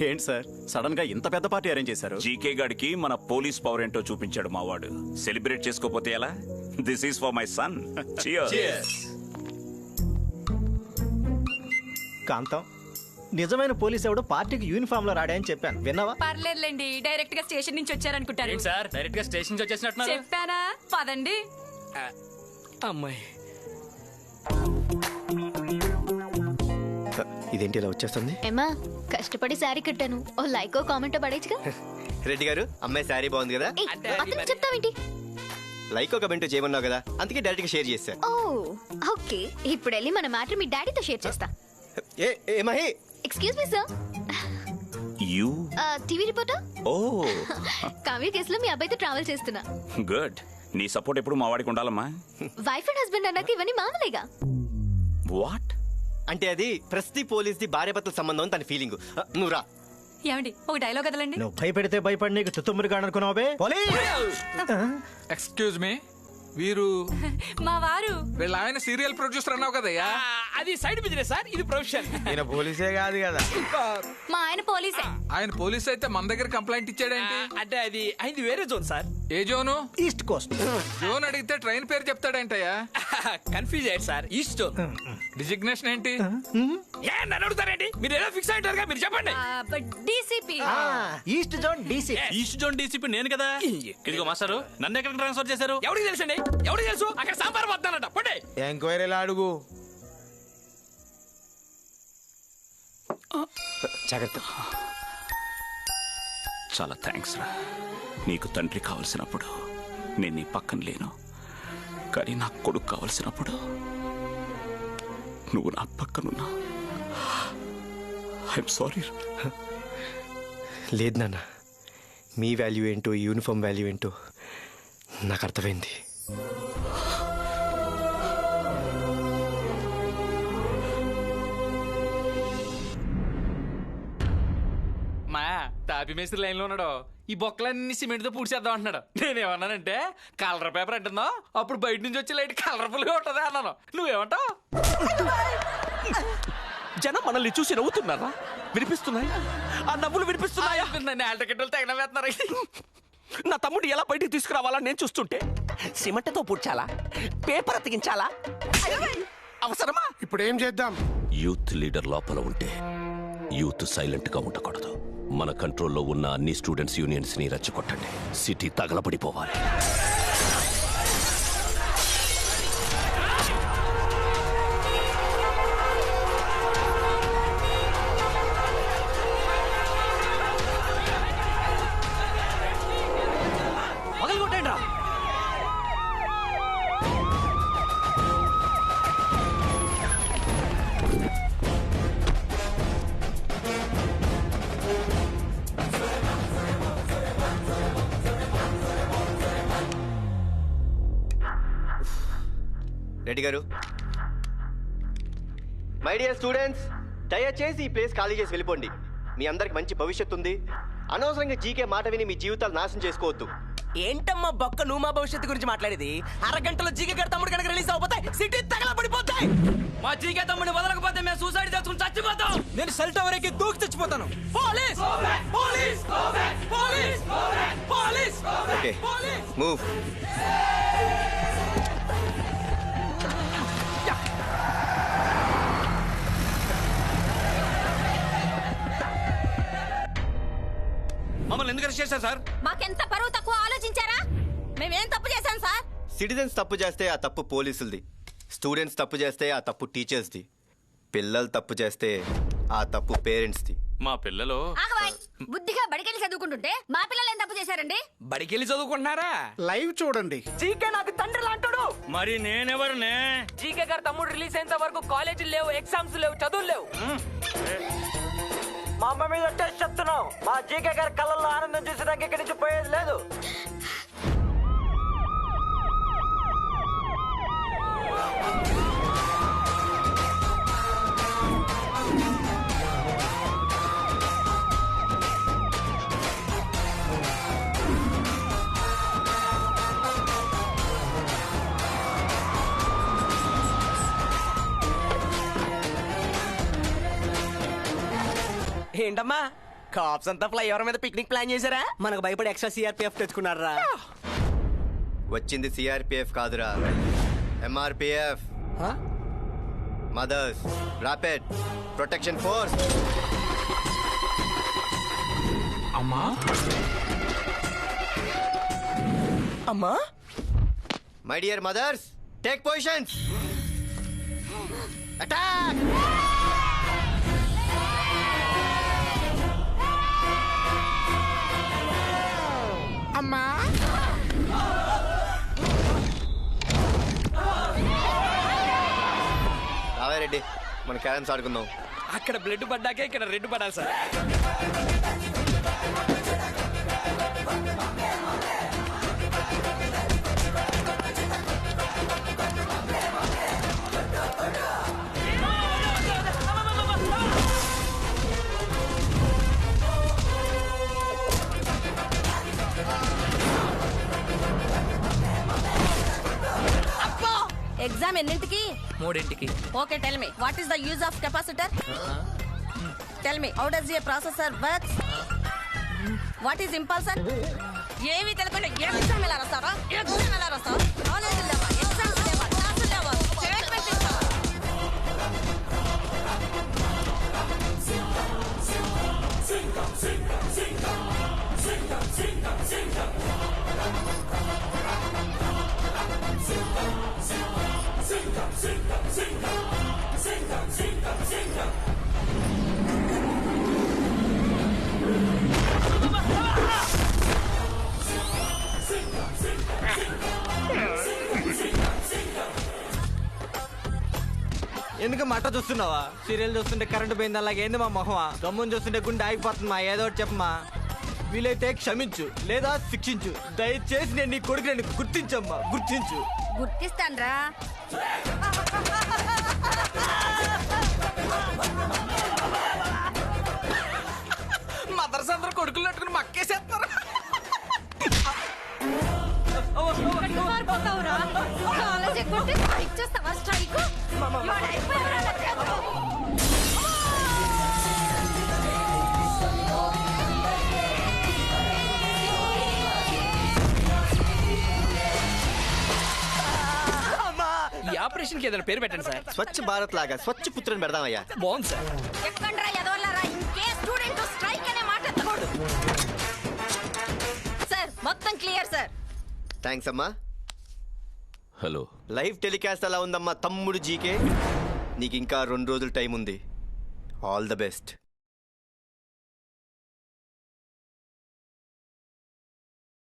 ఏంటి సార్? సడన్గా ఇంత పెద్ద పార్టీ అరేంజ్ చేశారు? జీకే గాడికి మన పోలీస్ పవర్ ఏంటో చూపించాడు మావాడు. సెలబ్రేట్ చేసుకోపోతే ఎలా? This is for my son Kantham నిజమైన పోలీస్ ఎవడు పార్టీకి యూనిఫామ్లో రాడా అని చెప్పాను. విన్నావా? పర్లేదులేండి డైరెక్ట్గా స్టేషన్ నుంచి వచ్చారనుకుంటారు. ఏంటి సార్? డైరెక్ట్గా స్టేషన్ నుంచి వచ్చేసినట్టున్నారు? చెప్పానా? పదండి. అమ్మాయి. ఇదేంటి ఇలా వచ్చేస్తుంది? ఏమా కష్టపడి శారీ కట్టాను. ఓ లైకో కామెంట్ పడేచ్చుగా రెడ్డి గారు అమ్మాయి శారీ బాగుంది కదా? అతను చెప్తావేంటి? లైక్ ఒక కమెంట్ చేయమన్నావు కదా అందుకే డైరెక్ట్గా షేర్ చేశా. Oh okay. ఇప్పుడు వెళ్ళి మన మ్యాటర్ మీ డాడీతో షేర్ చేస్తా. ఏ ఏ Mahi! Excuse me sir you TV reporter ఓ. కావ్య కేసులో మీ అబ్బాయితో ట్రావెల్ చేస్తున్నా. గుడ్ నీ సపోర్ట్ ఎప్పుడు మా వాడికి ఉండాలమ్మా. వైఫ్ అండ్ హస్బెండ్ అన్నాక ఇవన్నీ మామూలేగా. వాట్ అంటే అది ప్రస్తుతి పోలీస్ ది భార్య భర్తల సంబంధం అని తన ఫీలింగ్ నువ్వు రా. ఏమండి? ఒక డైలాగ్ వదలండి నువ్వు భయపెడితే భయపడి నీకు తుత్తుమ్మరిగా అనుకున్నావు బే? పోలీస్! ఎక్స్క్యూజ్ మీ వీరు మా వారు. వీళ్ళ ఆయన సీరియల్ ప్రొడ్యూసర్ అన్నావు కదయ్యా అది సైడ్ బిజినెస్ సార్ ఇది ప్రొఫెషన్. ఈయన పోలీసే కాదు కదా. మా ఆయన పోలీసే. ఆయన పోలీస్ అయితే మన దగ్గర కంప్లైంట్ ఇచ్చాడేంటి? అంటే అది అది వేరే జోన్ సార్. ఏ జోను? East coast. జోన్ అడిగితే ట్రైన్ పేరు చెప్తాడేంటయ్యా? కన్ఫ్యూజ్ అయ్యాడు సార్ ఈస్ట్ జోన్. డిజిగ్నేషన్ ఏంటి? ఏ నన్ను అడుగుతారేంటి? మీరు ఏదో ఫిక్స్ అయ్యారుగా మీరు చెప్పండి. East zone DC east zone DCP నేను కదా? ఇదిగో మాస్టారు నన్ను ఎక్కడ ట్రాన్స్ఫర్ చేశారు? ఎవరికి తెలుసండి? ఎవరికి తెలుసు? అక్కడ సాంబార్ వద్దానట పండి. ఎంక్వైరీలు అడుగు? జాగ్రత్త. చాలా థ్యాంక్స్ రా. నీకు తండ్రి కావలసినప్పుడు నేను నీ పక్కన లేను. కానీ నా కొడుకు కావలసినప్పుడు నువ్వు నా పక్కనున్నా. ఐఎమ్ సారీ లేదు నాన్న. మీ వాల్యూ ఏంటో యూనిఫామ్ వాల్యూ ఏంటో నాకు అర్థమైంది. మా తాపి మేస్త్రి లైన్లో ఉన్నాడు. ఈ బొక్కలన్నీ సిమెంట్తో పూడ్చేద్దాం అంటున్నాడు. నేనేమన్నానంటే కలర్ పేపర్ అంటున్నావు అప్పుడు బయట నుంచి వచ్చి లైట్ కలర్ఫుల్గా ఉంటుంది అన్నాను. నువ్వేమంటావు? జనం మనల్ని చూసి నవ్వుతున్నారా? వినిపిస్తున్నాయి? ఆ నవ్వులు వినిపిస్తున్నాయా? తగిన వేస్తున్నారు. నా తమ్ముడు ఎలా బయటికి తీసుకురావాలని నేను చూస్తుంటే? సిమెంట్తో పూడ్చాలా? పేపర్ అతికించాలా? అవసరమా? ఇప్పుడు ఏం చేద్దాం? యూత్ లీడర్ లోపల ఉంటే యూత్ సైలెంట్గా ఉండకూడదు. మన కంట్రోల్లో ఉన్న అన్ని స్టూడెంట్స్ యూనియన్స్ని రెచ్చగొట్టండి. సిటీ తగలబడిపోవాలి. Reddy garu. My dear students దయచేసి ఈ ప్లేస్ ఖాళీ చేసి వెళ్ళిపోండి. మీ అందరికి మంచి భవిష్యత్తు ఉంది. అనవసరంగా జీకే మాట విని మీ జీవితాలు నాశనం చేసుకోవద్దు. ఏంటమ్మా బొక్క నువ్వు మా భవిష్యత్తు గురించి మాట్లాడేది? అరగంటలో జీకే గారి తమ్ముడు కనుక రిలీజ్ అవపోతాయి సిటీ తగలబడిపోతాయి. మా జీకే తమ్ముడిని వదలకపోతే మేము సూసైడ్ చేసుకుని చచ్చిపోతాం. నేను సెల్ టవర్ ఎక్కి దూకి చచ్చిపోతాను. Police police police police move మమ్మల్ని ఎందుకు అరెస్ట్ చేశారు సార్? మాకెంత పరువు తక్కువ ఆలోచించారా? మేమేం తప్పు చేశాం సార్? సిటిజన్స్ తప్పు చేస్తే ఆ తప్పు పోలీసులది. స్టూడెంట్స్ తప్పు చేస్తే ఆ తప్పు టీచర్స్ది. పిల్లలు తప్పు చేస్తే ఆ తప్పు పేరెంట్స్ది. మా పిల్లలు? ఆగవాయ్ బుద్ధిగా బడికెళ్ళి చదువుకుంటుంటే మా పిల్లలు ఏం తప్పు చేశారండి? బడికి వెళ్ళి చదువుకుంటున్నారా? లైవ్ చూడండి. జీకే నాకు తండ్రి లాంటాడు. మరి నేనెవరినే? జీకే గారి తమ్ముడు రిలీజ్ అయ్యేంత వరకు కాలేజీలు లేవు ఎగ్జామ్స్ లేవు చదువులు లేవు. మా అమ్మ మీద టెస్ట్ చెప్తున్నావు మా జీకే గారి కళ్ళల్లో ఆనందం చూసేదానికి ఇక్కడి నుంచి పోయేది ఏంటమ్మా? కాప్స్ అంతా ఫ్లైఓవర్ మీద పిక్నిక్ ప్లాన్ చేశారా? మనకు భయపడి ఎక్స్ట్రా సిఆర్పిఎఫ్ తెచ్చుకున్నారా వచ్చింది సిఆర్పిఎఫ్ కాదురా. MRPF mothers rapid protection force అమ్మా? అమ్మా? My dear mothers take positions attack అమ్మా. రావే రెడ్డి మన క్యారమ్స్ ఆడుకుందాం. అక్కడ బ్లడ్ పడ్డాకే ఇక్కడ రెడ్ పడాలి సార్. ఎగ్జామ్ ఎన్నింటికి? మూడింటికి. Okay tell me what is the use of capacitor tell me how does a processor works what is impulser ఏమి తెలియకుండా ఎగ్జామ్ ఎలా రాస్తారా? ఎగ్జామ్ ఎలా రాస్తావు కాలేజ్ లేవా? ఎగ్జామ్స్ లేవా? క్లాసులు లేవా? స్టేట్మెంట్ ఇస్తావా? ఎందుకు మట్ట చూస్తున్నావా? సీరియల్ చూస్తుంటే కరెంటు పోయింది అలాగే ఏంది మా మొహమా? గమ్ముని చూస్తుంటే గుండె ఆగిపోతుందమ్మా ఏదో ఒకటి చెప్పమా వీలైతే క్షమించు లేదా శిక్షించు. దయచేసి నేను నీ కొడుకు నేను గుర్తించమ్మా గుర్తించు. గుర్తిస్తాన్రా. మదర్స్ అందరూ కొడుకులు ఎక్కుంటే స్ట్రైక్ చేస్తావా స్ట్రైక్ ఈ ఆపరేషన్కి ఏదైనా పేరు పెట్టండి సార్. స్వచ్ఛ భారత్ లాగా స్వచ్ఛ పుత్రుని పెడదామయ్యా. బాగుంది సార్. ఎక్కండ్రా ఎదవల్లారా ఇంకే స్టూడెంట్ స్ట్రైక్ అనే మాట ఎత్తకూడదు. సార్ మొత్తం క్లియర్ సార్. థ్యాంక్స్ అమ్మా. హలో. లైవ్ టెలికాస్ట్ అలా ఉందమ్మా తమ్ముడు జీకే. నీకు ఇంకా రెండు రోజులు టైం ఉంది ఆల్ ద బెస్ట్